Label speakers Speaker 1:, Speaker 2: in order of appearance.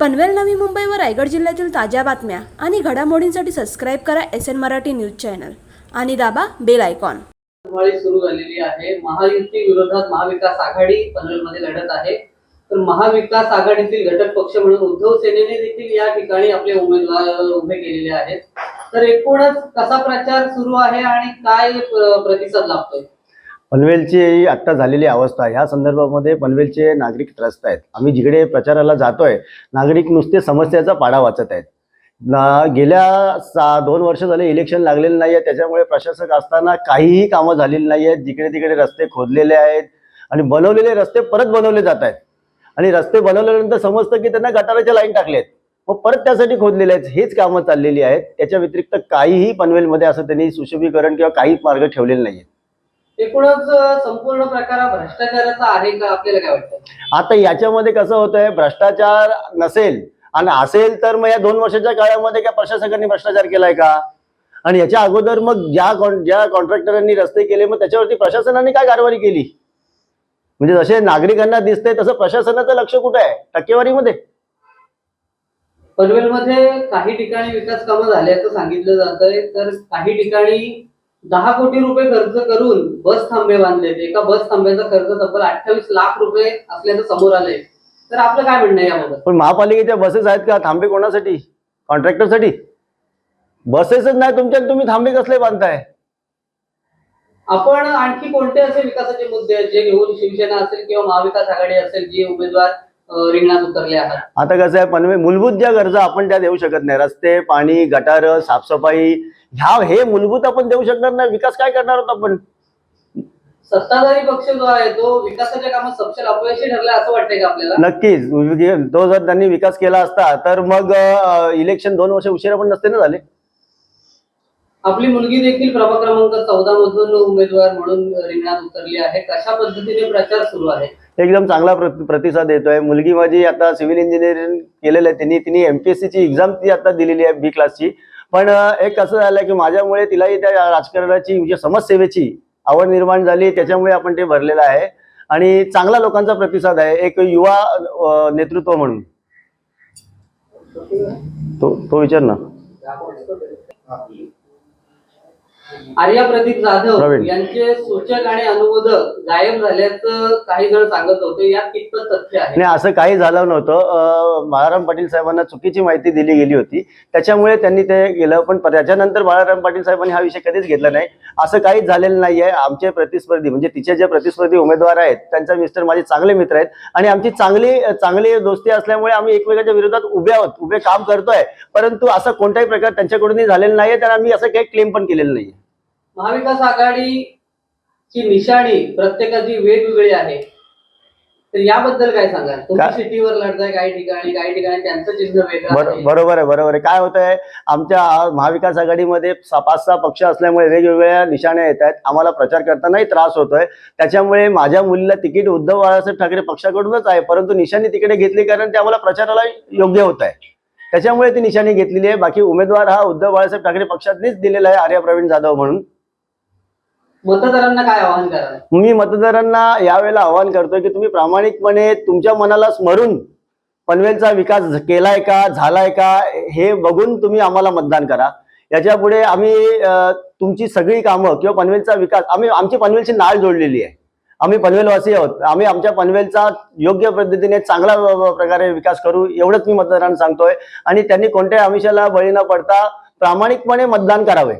Speaker 1: पनवेल नवी मुंबई व रायगड जिल्ह्यातील ताज्या बातम्या आणि घडामोडींसाठी सबस्क्राईब करा S N Marathi news channel. आणि दाबा बेल आयकॉन.
Speaker 2: सुरू झालेली आहे. महायुती विरोधात महाविकास आघाडी पनवेलमध्ये लढत आहे. तर महाविकास आघाडीतील घटक पक्ष म्हणून उद्धव सेनेने देखील या ठिकाणी आपले उमेदवार उभे केलेले आहेत. तर एकूणच कसा प्रचार सुरू आहे आणि काय प्रतिसाद लाभतोय?
Speaker 3: पनवेलची आत्ता झालेली अवस्था ह्या संदर्भामध्ये पनवेलचे नागरिक त्रस्त आहेत. आम्ही जिकडे प्रचाराला जातोय नागरिक नुसते समस्याचा पाडा वाचत आहेत. ना गेल्या सा दोन वर्ष झाले इलेक्शन लागलेलं नाही आहे त्याच्यामुळे प्रशासक असताना काहीही कामं झालेली नाही आहेत जिकडे तिकडे रस्ते खोदलेले आहेत आणि बनवलेले रस्ते परत बनवले जात आहेत. आणि रस्ते बनवल्यानंतर समजतं की त्यांना गटाराच्या लाईन टाकले आहेत मग परत त्यासाठी खोदलेले आहेत. हेच कामं चाललेली आहेत. त्याच्या व्यतिरिक्त काहीही पनवेलमध्ये असं त्यांनी सुशोभीकरण किंवा काही मार्ग ठेवलेले नाही आहेत
Speaker 2: एकूणच संपूर्ण प्रकार भ्रष्टाचाराचा आहे का आपल्याला काय वाटतं?
Speaker 3: आता याच्यामध्ये कसं होतंय भ्रष्टाचार नसेल आणि असेल तर मग या दोन वर्षाच्या काळामध्ये काय प्रशासकांनी भ्रष्टाचार केलाय का? आणि याच्या अगोदर मग ज्या ज्या कॉन्ट्रॅक्टरांनी रस्ते केले मग त्याच्यावरती प्रशासनाने काय कारवाई केली? म्हणजे जसे नागरिकांना दिसतंय तसं प्रशासनाचं लक्ष कुठे आहे? टक्केवारीमध्ये.
Speaker 2: पनवेलमध्ये काही ठिकाणी विकास कामं झाल्याचं सांगितलं जातंय तर काही ठिकाणी दहा कोटी रुपये खर्च करून बस थांबे बांधलेत एका बस थांब्याचा खर्च तब्बल अठ्ठावीस लाख रुपये असल्याचं समोर आलंय. तर आपलं काय म्हणणं आहे याबाबत?
Speaker 3: पण महापालिकेच्या बसेस आहेत का? थांबे कोणासाठी? कॉन्ट्रॅक्टरसाठी? बसेसच नाही तुमच्या तुम्ही थांबे कसले बांधताय?
Speaker 2: आपण आणखी कोणते असे विकासाचे मुद्दे आहेत जे घेऊन शिवसेना असेल किंवा महाविकास आघाडी असेल जे उमेदवार रिंगणात उतरले आहात.
Speaker 3: आता कसं आहे पनवे मूलभूत ज्या गरजा आपण त्या देऊ शकत नाही. रस्ते पाणी गटार साफसफाई ह्या हे मूलभूत आपण देऊ शकणार नाही. विकास काय करणार आहोत आपण?
Speaker 2: सत्ताधारी पक्ष जो आहे तो विकासाच्या कामात सपशेल अपयशी ठरला असं वाटतंय का आपल्याला?
Speaker 3: नक्कीच. तो जर त्यांनी विकास केला असता तर मग इलेक्शन दोन वर्ष उशिरा पण नसते ना झाले.
Speaker 2: आपली मुलगी देखील प्रभाग क्रमांक चौदा मधून उमेदवार म्हणून रिंगणात उतरली आहे. कशा पद्धतीने प्रचार सुरू आहे?
Speaker 3: एकदम चांगला प्रति- प्रतिसाद येतोय. मुलगी माझी आता सिव्हिल इंजिनिअरिंग केलेलं आहे. तिने तिने एमपीएससी ची एक्झाम ती आता दिलेली आहे बी क्लासची पण एक असं झालं की माझ्यामुळे तिलाही त्या राजकारणाची म्हणजे समाजसेवेची आवड निर्माण झाली. त्याच्यामुळे आपण ते भरलेलं आहे. आणि चांगला लोकांचा प्रतिसाद आहे. एक युवा नेतृत्व म्हणून. तो तो विचार ना.
Speaker 2: आर्या प्रदीप जाधव
Speaker 3: प्रवीण.
Speaker 2: यांचे सूचक आणि अनुमोदक गायब झाल्याचं काही जण सांगत होते. यात कितपत तथ्य आहे?
Speaker 3: नाही असं काही झालं नव्हतं. अं, बाळाराम पाटील साहेबांना चुकीची माहिती दिली गेली होती. त्याच्यामुळे त्यांनी ते केलं पण त्याच्यानंतर बाळाराम पाटील साहेबांनी हा विषय कधीच घेतला नाही. असं काहीच झालेलं नाही आहे. आमचे प्रतिस्पर्धी म्हणजे तिचे जे प्रतिस्पर्धी उमेदवार आहेत त्यांचा मिस्टर माझे चांगले मित्र आहेत. आणि आमची चांगली चांगली दोस्ती असल्यामुळे आम्ही एकमेकांच्या विरोधात उभे आहोत उभे काम करतोय. परंतु असं कोणताही प्रकार त्यांच्याकडूनही झालेला नाहीये तर आम्ही असं काही क्लेम पण केलेलं नाहीये.
Speaker 2: महाविकास आघाडीची निशाणी प्रत्येकाची वेगवेगळी आहे. तर याबद्दल काय सांगाल? तुम्ही? सिटीवर लढताय काही ठिकाणी काही ठिकाणी त्यांचं चिन्ह वेगळं.
Speaker 3: बरोबर आहे बरोबर आहे. काय होत आहे आमच्या महाविकास आघाडीमध्ये पाच सहा पक्ष असल्यामुळे वेगवेगळ्या निशाण्या येत आहेत. आम्हाला प्रचार करतानाही त्रास होतोय. त्याच्यामुळे माझ्या मुलीला तिकीट उद्धव बाळासाहेब ठाकरे पक्षाकडूनच आहे परंतु निशाणी तिकडे घेतली कारण ते आम्हाला प्रचाराला योग्य होत आहे. त्याच्यामुळे ती निशाणी घेतलेली आहे. बाकी उमेदवार हा उद्धव बाळासाहेब ठाकरे पक्षातनीच दिलेला आहे आर्या प्रवीण जाधव म्हणून.
Speaker 2: मतदारांना काय आवाहन कराल?
Speaker 3: मी मतदारांना यावेळेला आवाहन करतोय की तुम्ही प्रामाणिकपणे तुमच्या मनाला स्मरून पनवेलचा विकास केलाय का झालाय का हे बघून तुम्ही आम्हाला मतदान करा. याच्यापुढे आम्ही तुमची सगळी कामं किंवा पनवेलचा विकास आम्ही आमची पनवेलची नाळ जोडलेली आहे. आम्ही पनवेलवासी आहोत. आम्ही आमच्या पनवेलचा योग्य पद्धतीने चांगला प्रकारे विकास करू एवढंच मी मतदारांना सांगतोय. आणि त्यांनी कोणत्याही आमिषाला बळी न पडता प्रामाणिकपणे मतदान करावे.